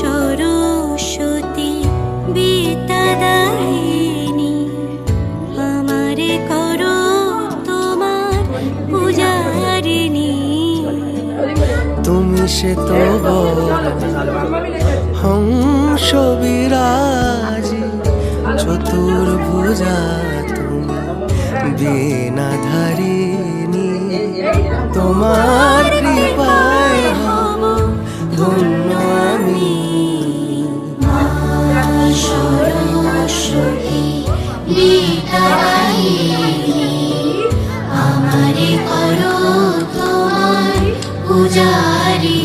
সরস্বতী বিতা আমারে কর তোমার পূজারিণী। তুমি সে তো হংস বিরাজ, চতুর্ভুজা তুমি বেনাধারিণী তোমার জারি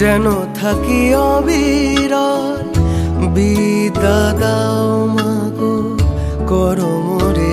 যেন থাকি অবিরল বিদাদাও মাগো করমরে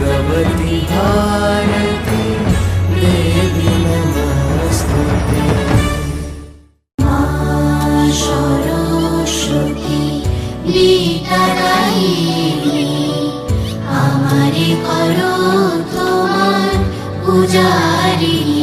भगवती भारती देवी नमस्ते। मा সরস্বতী বিদ্যাদায়িনী আমারে করো তোমার পূজারী।